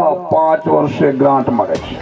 પાંચ વર્ષે ગ્રાન્ટ મળે છે.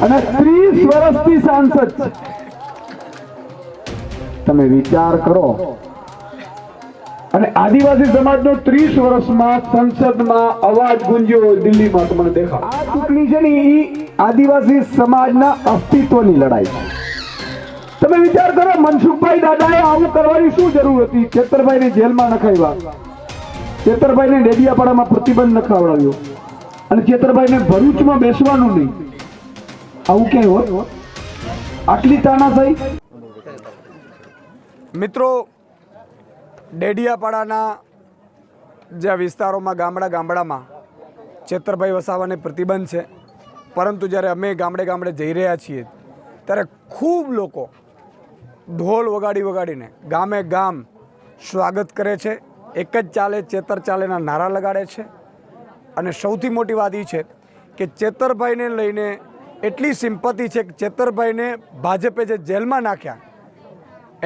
અને ત્રીસ વર્ષથી સાંસદ છે. તમે વિચાર કરો. અને આદિવાસી સમાજનો ત્રીસ વર્ષમાં સંસદમાં અવાજ ગુંજ્યો હોય દિલ્હીમાં તમને દેખાય આ ચૂંટણી છે ને એ આદિવાસી સમાજના અસ્તિત્વની લડાઈ છે. તમે વિચાર કરો, મનસુખભાઈ દાદાએ આવું કરવાની શું જરૂર હતી? ચેતરભાઈને જેલમાં નખાવ્યા. ચેતરભાઈને ડેડિયાપાડામાં પ્રતિબંધ નખાવડાવ્યો. અને ચેતરભાઈને ભરૂચમાં બેસવાનું નહીં. આવું ક્યાંય હોત? આટલી તાનાશાહી? મિત્રો, ડેડિયાપાડાના જે વિસ્તારોમાં ગામડા ગામડામાં ચેતરભાઈ વસાવાને પ્રતિબંધ છે, પરંતુ જ્યારે અમે ગામડે ગામડે જઈ રહ્યા છીએ, ત્યારે ખૂબ લોકો ઢોલ વગાડી વગાડીને ગામે ગામ સ્વાગત કરે છે. એક જ ચાલે, ચેતર ચાલેના નારા લગાડે છે. અને સૌથી મોટી વાત એ છે કે ચેતરભાઈને લઈને એટલી સિમ્પતિ છે કે ચેતરભાઈને ભાજપે જે જેલમાં નાખ્યા,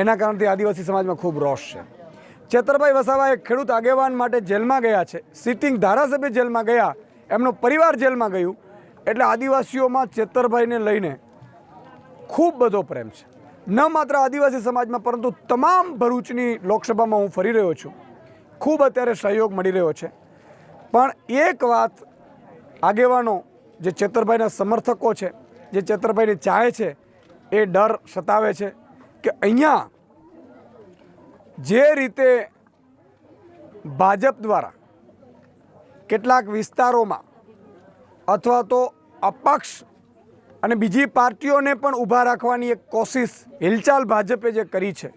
એના કારણથી આદિવાસી સમાજમાં ખૂબ રોષ છે. ચેતરભાઈ વસાવા એક ખેડૂત આગેવાન માટે જેલમાં ગયા છે, સિટિંગ ધારાસભ્ય જેલમાં ગયા, એમનો પરિવાર જેલમાં ગયું, એટલે આદિવાસીઓમાં ચેતરભાઈને લઈને ખૂબ બધો પ્રેમ છે. ન માત્ર આદિવાસી સમાજમાં, પરંતુ તમામ ભરૂચની લોકસભામાં હું ફરી રહ્યો છું. ખૂબ અત્યારે સહયોગ મળી રહ્યો છે. પણ એક વાત આગેવાનો જે ચેતરભાઈના સમર્થકો છે, જે ચેતરભાઈને ચાહે છે, એ ડર સતાવે છે કે અહીંયા જે રીતે ભાજપ દ્વારા કેટલાક વિસ્તારોમાં અથવા તો અપક્ષ અને બીજી પાર્ટીઓને પણ ઊભા રાખવાની એક કોશિશ હિલચાલ ભાજપે જે કરી છે,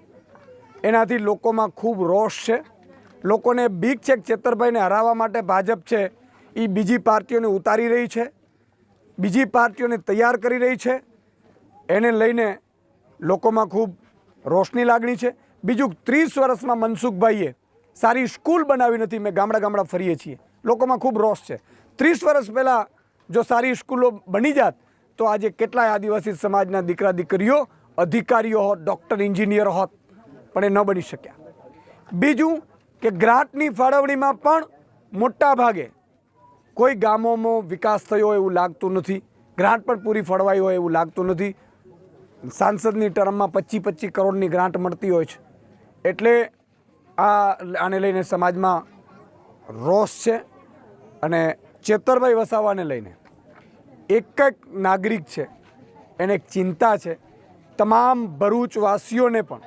એનાથી લોકોમાં ખૂબ રોષ છે. લોકોને બીક છે કે ચેતરભાઈને હરાવવા માટે ભાજપ છે એ બીજી પાર્ટીઓને ઉતારી રહી છે, બીજી પાર્ટીઓને તૈયાર કરી રહી છે. એને લઈને લોકોમાં ખૂબ રોષની લાગણી છે. બીજું, ત્રીસ વર્ષમાં મનસુખભાઈએ સારી સ્કૂલ બનાવી નથી, મેં ગામડા ગામડા ફરીએ છીએ. લોકોમાં ખૂબ રોષ છે. ત્રીસ વર્ષ પહેલાં જો સારી સ્કૂલો બની જાત, તો આજે કેટલાય આદિવાસી સમાજના દીકરા દીકરીઓ અધિકારીઓ હોત, ડૉક્ટર, એન્જિનિયર હોત, પણ એ ન બની શક્યા. બીજું કે ગ્રાન્ટની ફાળવણીમાં પણ મોટા ભાગે કોઈ ગામોમાં વિકાસ થયો એવું લાગતું નથી. ગ્રાન્ટ પણ પૂરી ફળવાઈ હોય એવું લાગતું નથી. સાંસદની ટર્મમાં પચીસ પચીસ કરોડની ગ્રાન્ટ મળતી હોય છે. એટલે આ આને લઈને સમાજમાં રોષ છે અને ચેતરભાઈ વસાવાને લઈને એક એક નાગરિક છે, એને એક ચિંતા છે. તમામ ભરૂચવાસીઓને પણ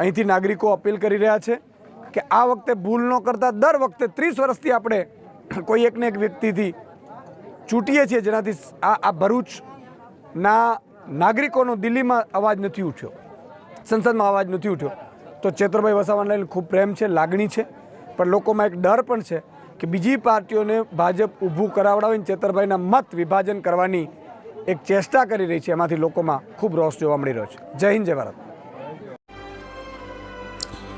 અહીંથી નાગરિકો અપીલ કરી રહ્યા છે. કે આ વખતે ભૂલ ન કરતા દર વખતે ત્રીસ વર્ષથી આપણે કોઈ એકને એક વ્યક્તિથી ચૂંટીએ છીએ જેનાથી આ આ ભરૂચના નાગરિકોનો દિલ્હીમાં અવાજ નથી ઉઠ્યો. સંસદમાં અવાજ નથી ઉઠ્યો. તો ચેતરભાઈ વસાવાને લઈને ખૂબ પ્રેમ છે, લાગણી છે, પણ લોકોમાં એક ડર પણ છે કે બીજી પાર્ટીઓને ભાજપ ઊભું કરાવડાવીને ચેતરભાઈના મત વિભાજન કરવાની એક ચેષ્ટા કરી રહી છે. એમાંથી લોકોમાં ખૂબ રોષ જોવા મળી રહ્યો છે. જય હિન્દ, જય ભારત.